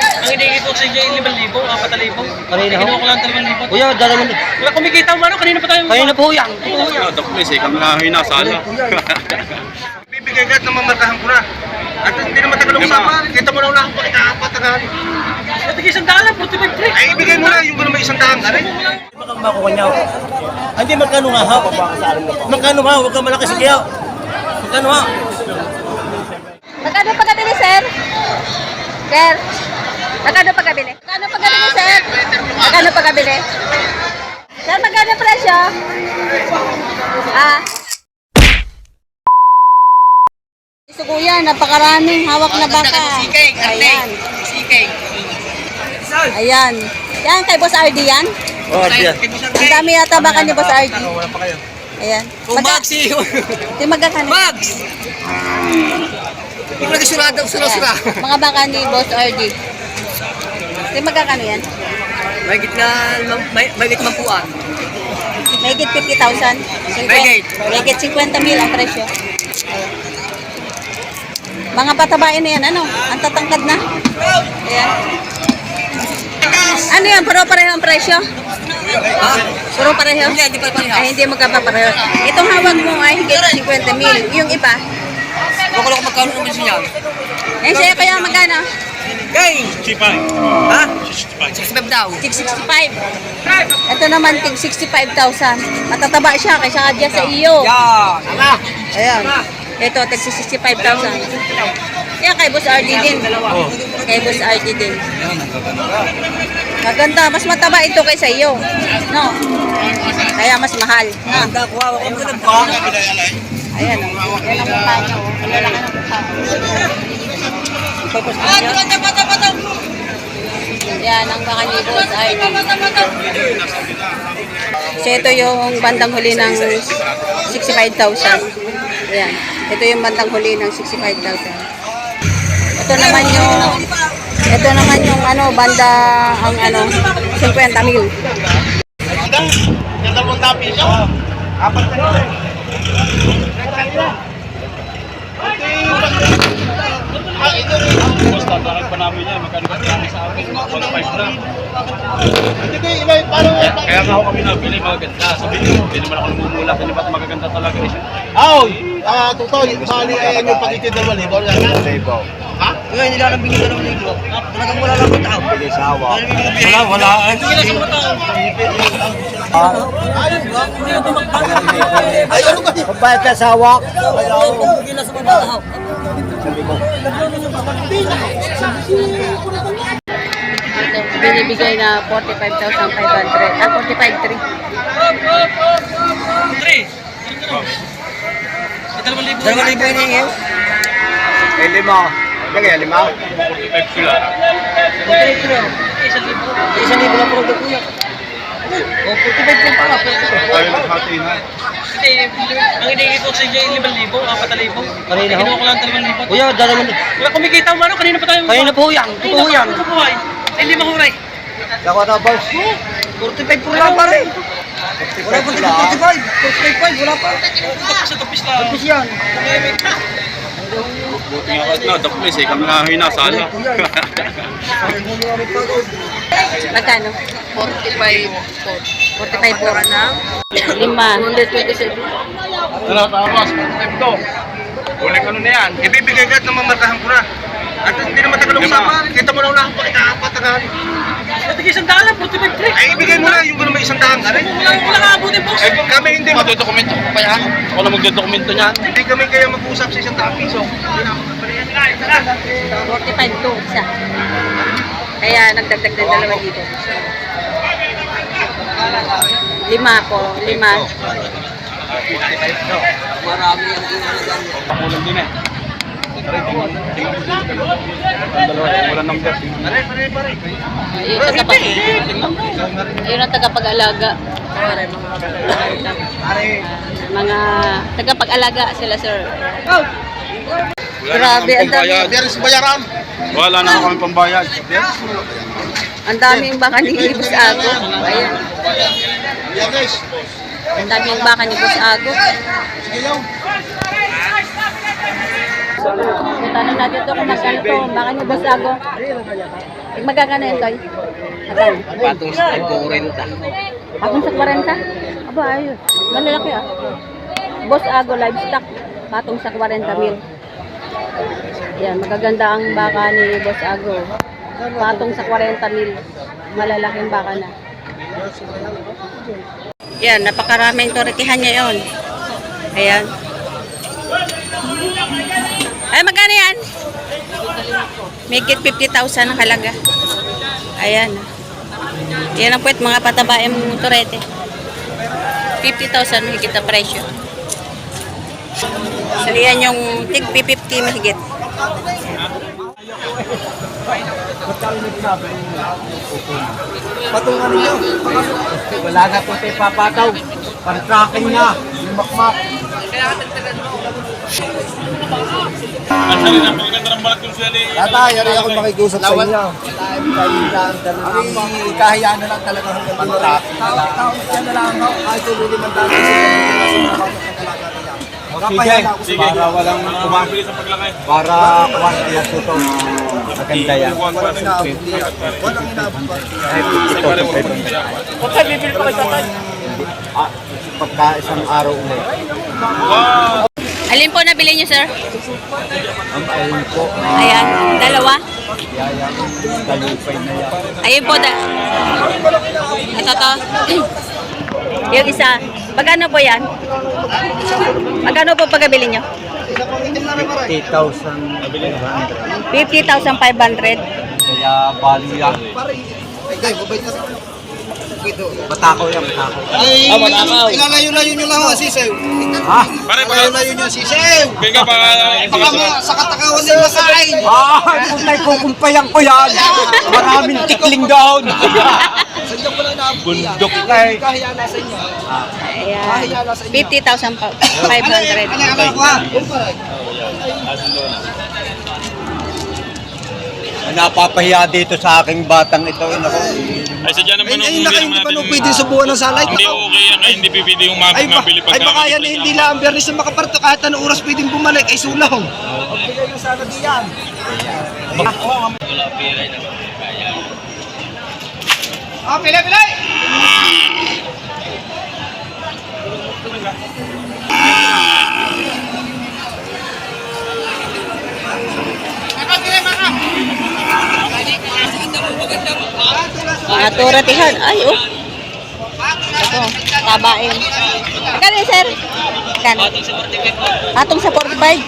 Ang hinihingi ko sa inyo, 5,000, 4,000. Kanina ho? Kinuha ko lang 2,000. Kuya, dalawa na. Wala kumikita mo, ano? Kanina pa tayo. Kanina po yan. Ano, please, eh, kami nga hinasala. Bibigay ka at namamarkahan ko na. At hindi na matagal ang usapan. Kita mo lang lang ako ikakapatagal. Ito isang daan lang, 45 pre. Ay, ibigay mo na yung gano'n may isang daan ka rin. Makuha niya. Hindi, magkano nga ha? Magkano ha? Huwag kang malaki sa kiyaw. Magkano ha? Magkano pagkabili, sir? Sir? Magkano pagkabili? Magkano pagkabili, sir? Magkano pagkabili? Sir, magkano presyo? Ah? Gusto ko yan, napakaraming hawak na baka. Ayan. Ayan. Yan, kay Boss RD yan? Oh, diyan. Ang dami yata baka ni Boss RD. Ayan. Magka- si... Di magkakano? Max! Ko surada, Ayan. Mga baka ni Boss RD. Di magkakano yan? May gitna, may, may gitna puan. Megit 50,000. Megit. Megit 50 mil ang presyo. Mga patabain na yan, ano? Ang tatangkad na. Ayan. Ano yan? Puro pareho ang presyo? Ha? Puro pareho? Hindi, hindi pa pareho. Ay, hindi magkapapareho. Itong hawak mo ay higit 50 mil. Yung iba? Huwag ko lang magkano naman siya. Eh, siya kaya magkano? Kay! Ha? 65 daw. Tig 65. Ito naman, tig 65,000. Matataba siya kaysa kadya sa iyo. Yan! Tama! Ayan. Ito, tig 65,000. Yan, kay Boss RD din. Kay Boss RD din. Maganda. Mas mataba ito kaysa iyo. No? Kaya mas mahal. Ha? Ang dakuha ko ng pa. Ayan. oh. Yan ang mukha niya. oh. Ang lalaki ng mukha. Tapos niya. Yan ang baka ni Boss RD. So ito yung bandang huli ng 65,000. Ayan. Ito yung bandang huli ng 65,000. Ito naman yung ito naman yung ano banda ang ano 50 mil. Yung dalawang tapi siya. Apat na yun. Basta, bakit pa namin yan? Magkano ba namin sa akin? 1.5 na. Hindi. Kaya, kaya nga ako kami nabili, maganda. Sabi ko, hindi naman ako namumula. Hindi ba't magaganda talaga eh. Aw, ah, totoo, bali ay ano pagkiti dalawang libo. Libo. Ha? Kaya hindi lang binigyan ng ligo. Talagang wala lang ang tao. Bilisawa. Wala, wala. Ay, ano ka? Pagbayad ka sa hawak. Ito binibigay na 45,500. Ah 45,300. 3. Dalawang libo. Dalawang libo yun yung Eh, lima. Kaya lima. 45 sila. Isang libo. Isang libo lang puro kuya. O, 45 lang pala. Tayo naghati na. Hindi, ang hinihingi ko sa inyo, 5,000, 4,000. Kanina ho? Kinuha ko lang 2,000. Kuya, dalawa na. Wala kumikita mo, ano? Kanina pa tayo. Kanina po yan. Totoo yan. naku, buhay. Ay, Hindi mahuray. Ako na, boss. 45 puro lang pare. Wala pa 45. 45, wala pa. Tapos sa tapis lang. Tapos yan. Buti nga kahit na, place eh, kami nga hinasala. Magkano? 45. 45 po. Lima. 127. Ano, tapos, 45 to. Uling ano na yan? Ibibigay ka at namamarkahan ko na. At hindi na matagal ang Lima. usapan. Kita mo lang lang ako ikakapatagal. Ito isang daan lang, 45 pre. Ay, ibigay mo na yung gano'n may isang daan ka rin. Wala wala nga abutin, boss. Eh, kami hindi Matudokumento ko pa yan. Ako na magdodokumento niyan. Hindi kami kaya mag-usap sa isang daan piso. 45 to. Isa. Kaya nagdagdag ng dalawa dito. Lima po. Lima. Pakulang din eh. Ang dalawa, wala number. Yun ang tagapag Yun ang tagapag-alaga. Mga tagapag-alaga sila, sir. Grabe, ang dami. Meron sa bayaran. Wala na kami pambayad. Ang daming baka ni Boss Ago. Ayan. Ang daming baka ni Boss Ago. Tanong natin to kung magkano to. Baka ni Boss Ago. Magkakano yun, Toy? Magkano? Patong sa 40. Patong sa 40? Aba, ayos. Malalaki ah. Boss Ago Livestock. Patong sa 40 mil. Yan, magaganda ang baka ni Boss Ago. Patong sa 40 mil. Malalaking baka na. Yan, napakaraming toritihan niya yon. Ayan. Ay, magkano yan? Make it 50,000 ang halaga. Ayan. Yan ang puwet, mga patabaeng turete. 50,000 mahigit na presyo. So, yan yung tig 50 mahigit. Patungan ninyo. Wala na po tayo papataw. Pan-tracking na. Yung makmak. Tata, yari ako makikusap sa inyo. Ay, kahiyaan na lang talaga hanggang lang. Yan na lang ako. Kahit tumili man dati sa Sige, sige. Para walang Mabilis ang paglakay. para quality at ito. Maganda yan. Walang inaabot. Walang inaabot. Huwag kayo bibili pa kayo tatay. Ah, pagka isang araw ulit. Alin po nabili niyo, sir? Ang ayun po, Ayan, dalawa. yayang talupay na yan. Ayun po, da ito to. yung isa. Magkano po yan? Magkano po pagkabili niyo? 50,000. 50,500. Kaya bali yan. Batako yan, batako. Ah, matakaw. Ilalayo-layo nyo lang ang sisew. Ha? Pare, baka, Ilalayo nyo ang sisew. baka, baka, Baka mo sa katakawan nila sa akin. Ah, puntay kukumpayan ko yan. Maraming tikling down. Bundok na eh. Ayan. 50,500. Napapahiya dito sa aking batang ito. Nako. ay sadya naman Ay, ang naka, hindi ba nung pwede subuhan ng salay? Hindi okay yan, ay hindi pipili yung Ay, ba, ay baka yan eh, hindi lang ang bernis na makaparto kahit anong oras pwedeng bumalik ay sulong. Magbigay ng sana diyan. Ah, pila, pila! Mga turatihan. Ay, oh. Ito, tabain. Yun, sir? Magkano? Atong sa 45.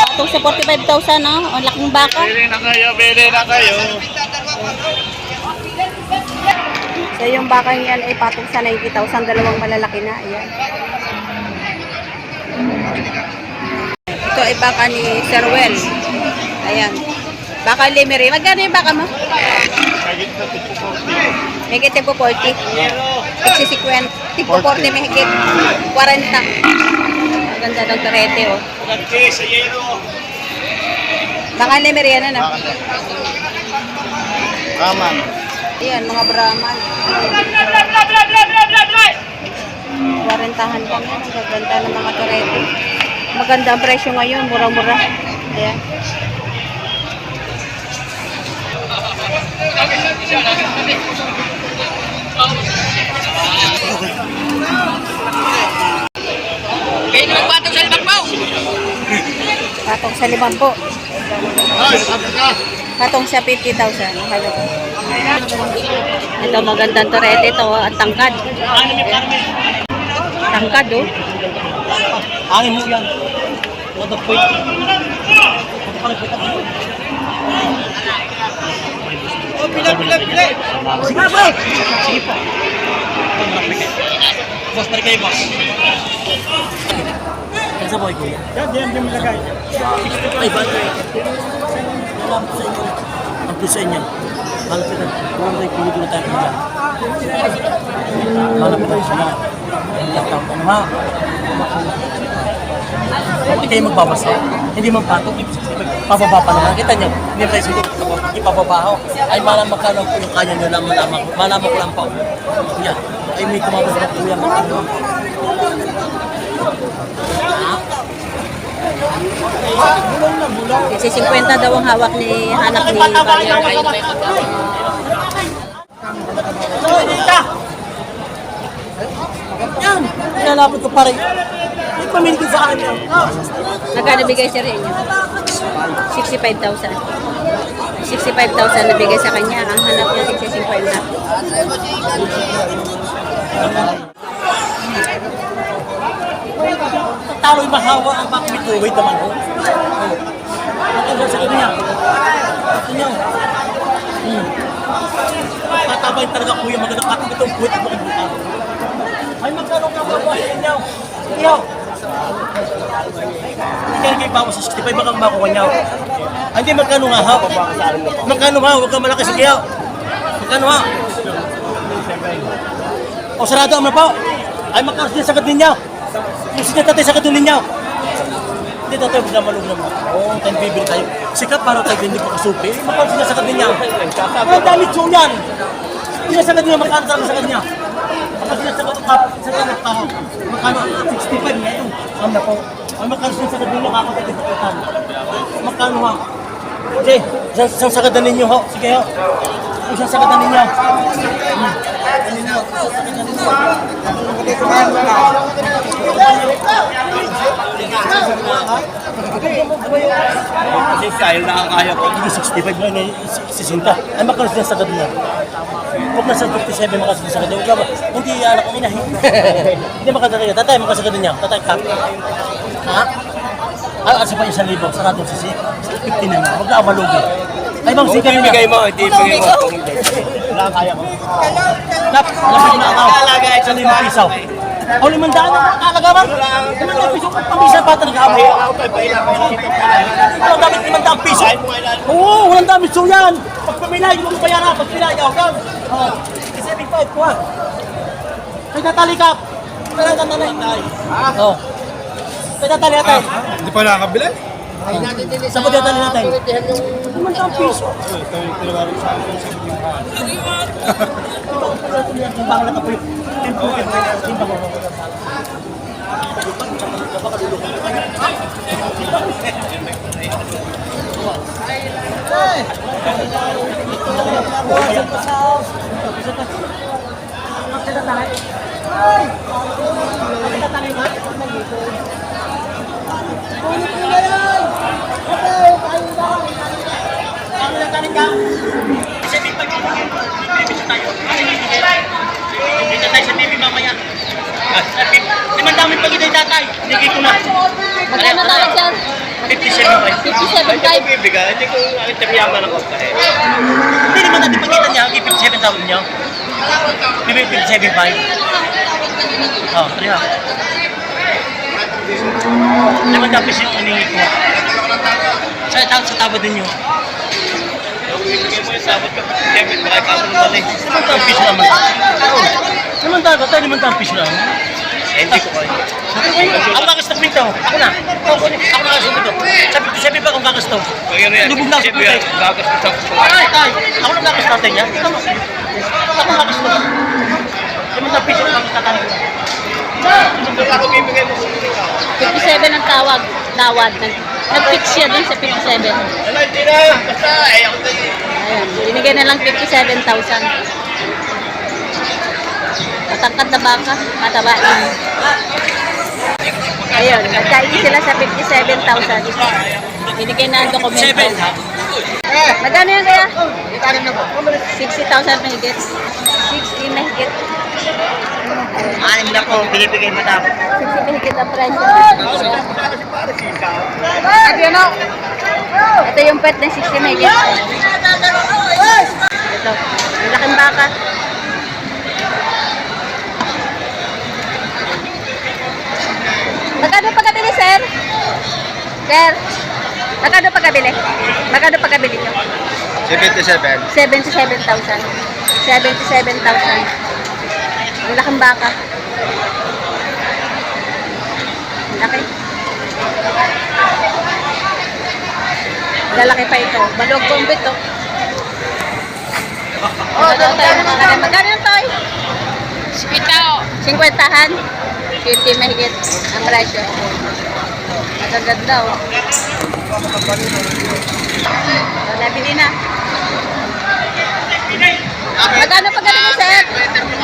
Atong sa 45,000, no? Ang laking baka. Pili na kayo, pili na kayo. So, yung baka niyan ay patong sa 90,000. Dalawang malalaki na. Ayan. Ito ay baka ni Sir Well. Ayan. Baka Lemery. Magkano yung baka mo? Higit tipo 40. Iksi 50. Tipo 40 may higit. 40. Maganda ng karete, oh. Baka Lemery yan, ano? Tama. Ayan, mga Brahman. 40-han pa yan. Ang gaganda ng mga karete. Maganda ang presyo ngayon. Mura-mura. Ayan. Patong sa limang po. Patong sa 50,000. Halo. Ito magandang torete ito. oh, Ang tangkad. Tangkad oh. Angin mo yan. What the fuck? Oh, pila, pila, pila! Sige na, bro! Sige po. Boss, tarik kayo, boss. Yan sa boy ko. Yan, yan, yan malagay. Ay, ba? Alam ko sa inyo. Ang puso inyo. Malapit na. Kung tayo pinigulo tayo kung yan. Malapit tayo sa mga. Ilang taon ka na, ha? Hindi kayo magbabasa. Hindi magpatok. Pababa pa naman. Kita nyo. Hindi tayo sige. Ipababa ako. Ay malaman ka lang po yung kanya nyo lang. Malaman ko lang po. Kuya. Ay may tumabas na. Makano. Ha? Kasi 50 daw ang hawak ni hanap ni Buyer. Yan! Nilalapot ko pare. May pamilya ko sa. Ah, Magkano bigay sa inyo? 65,000. 65,000 na bigay sa kanya. Ang hanap niya 60-50. Talo yung mahawa ang bakit tuwid naman ko. Matanda sa kanya. Ito Hmm. Tatabay talaga kuya maganda ka itong kuwit mo. Ay magkano ka ba sa inyo? Iyo. Hindi kayo bawas sa 65 baka makuha niya. Ay, Hindi magkano nga ha? Magkano ha? Huwag kang malakas sige ha. Magkano ha? O sarado ang po. Ay magkano siya sagad ninyo. Yung siya tatay sagad ninyo. Hindi tatay huwag na malug naman. Oo, tayo bibili tayo. Sikap para tayo hindi pa kasupi. Magkano siya sagad ninyo. Ay, dami tso yan. Hindi sagad ninyo magkano talaga sagad niya. Kapag siya sagad ka, sagad ka, magkano? 65 niya yun. Ang na po. Ay magkano siya sagad ninyo, kakapit yung pakitan. Magkano ha? Isang, isang sagad na ninyo ho. Sige ho. Isang sagad na ninyo. Kasi kaya na kaya ko. Hindi 65 na may 60. Ay siya sagad niya? Huwag na sa 57 makasagad siya sagad niya. Huwag na- Hindi anak ko inahin. Hindi makasagad niya. Tatay, makasagad niya. Tatay, kap. Ha? Ah, asa pa isang libo. Sarado si si 50 na. Huwag na ako malugi. Ay, bang sige niya. Ibigay mo, hindi ibigay mo. Wala kaya ko. Lapit na ako. Sa limang piso. O limang daan na nakalaga ba? Limang daan piso. Pambisa pa talaga ako. Ikaw dapat limang daan piso. Oo, walang dami piso yan. Pag pamilay, yung bayaran. Pag pilay, ako yan. Oo. Kasi big five ko ah. May tatali ka. Kailangan ka nanay. Oo. May tatali natin. Hindi pa nakakabili? Sa pagdadali natin. Limang daan piso. Timbang lang ako yung Kasi may pag-ibig tayo. Na tayo sa baby mamaya. Limang dami pag itay tatay. Hindi ko na. Magkano tayo dyan? 57 ba? 57,500. Ibigay, hindi ko itabiyaman ako. Hindi naman natin pagkita niya. 57 tawag niya. Bibig 57 ba? Oh, tari ha. Limang dami siya uningi ko. Sa tawad ninyo. Ibigay mo yung sabot ko. Siyempre, baka ikaw mo naman eh. Limang dami piso naman. Limang dami tayo, limang dami piso. Eh, Hindi ko. Ako. Ako na. Ako na. Ako nakastok nito. Sabi, sabi pa kung rin, Lubog na ako sa gagas ko sa. Ay, tay. Ako na lakas natin niya. Ako lakas mo. Yung mga piso lang sa tayo. Ako bibigay mo. 57 ang tawag. Tawad. Nag- Nag-fix siya dun sa 57. Ano, hindi na. Basta, eh, ako. Ayan. Binigay na lang 57,000. Matangkad na baka. Matabain. Ayun. Nagkain sila sa 57,000. Binigay na ang dokumento. Magkano yan kaya? 60,000 mahigit. 60 mahigit. Anim na po, binibigay matapos. 60 mahigit ang presyo. Ito yung pet na 60 mahigit. Ito. Ang laking baka. Magkano pagkabili, sir? Sir? Magkano pagkabili? Magkano pagkabili nyo? 77. 77,000. 77,000. Ang laking baka. Laki. Lalaki pa ito. Balog bombit to. Oh, magkano magkano magkano yung toy? 50. 50han. 50 mahigit ang presyo. Magaganda oh. So, nabili na. Magkano pa kabili, sir?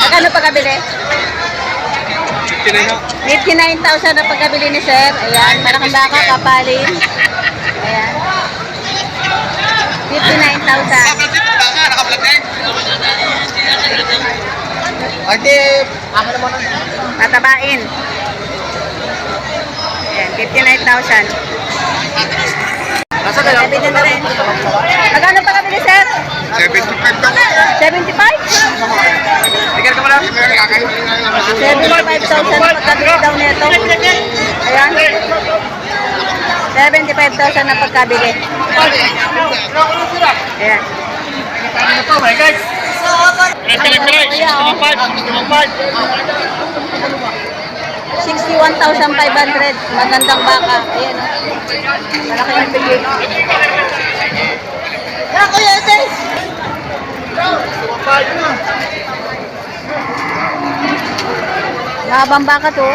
Magkano pa kabili? 59,000 na pagkabili ni sir. Ayan, malaking baka, kapalin. Ayan. 59,000. Ate, akin naman ang Patabain. Ayan, 59,000. Nasa rin. Magkano pa kabili, sir? 75 daw. 75? Tigil ka mo lang. 75,000 pagkabili daw nito. Ayan. 75,000 na pagkabili. Ayan. Kuya, oh. 61,500. Magandang baka. Ayan, oh. Malaki yung bigay. Na, kuya, ate. Baka to.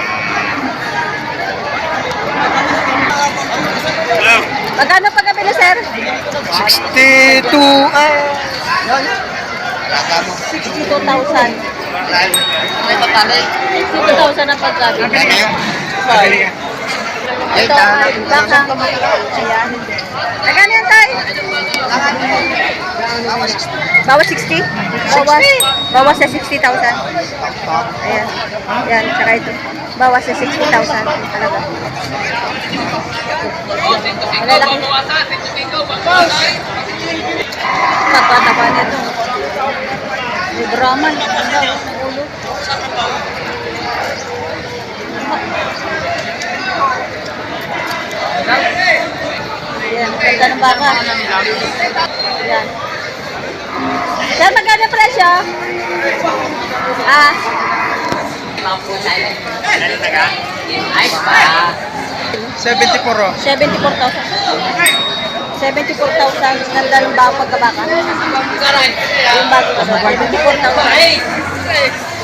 Magkano pa kabili, sir? 62, ay. 62,000. 62,000 ang pagkabili. Ito baka. Ayan. Magkano yan, tay? Bawas 60? Bawas, bawas sa 60,000. Ayan. Ayan, tsaka ito. Bawas sa 60,000. Talaga. Malalaki. Pagkataba nito. May drama. Ang. Ayan, ganda ng baka. Ayan. Sir, magkano presyo? Ah. 74 oh. 74,000. 74,000. Ganda ng baka pagkabaka. Yung bago ko. 74,000.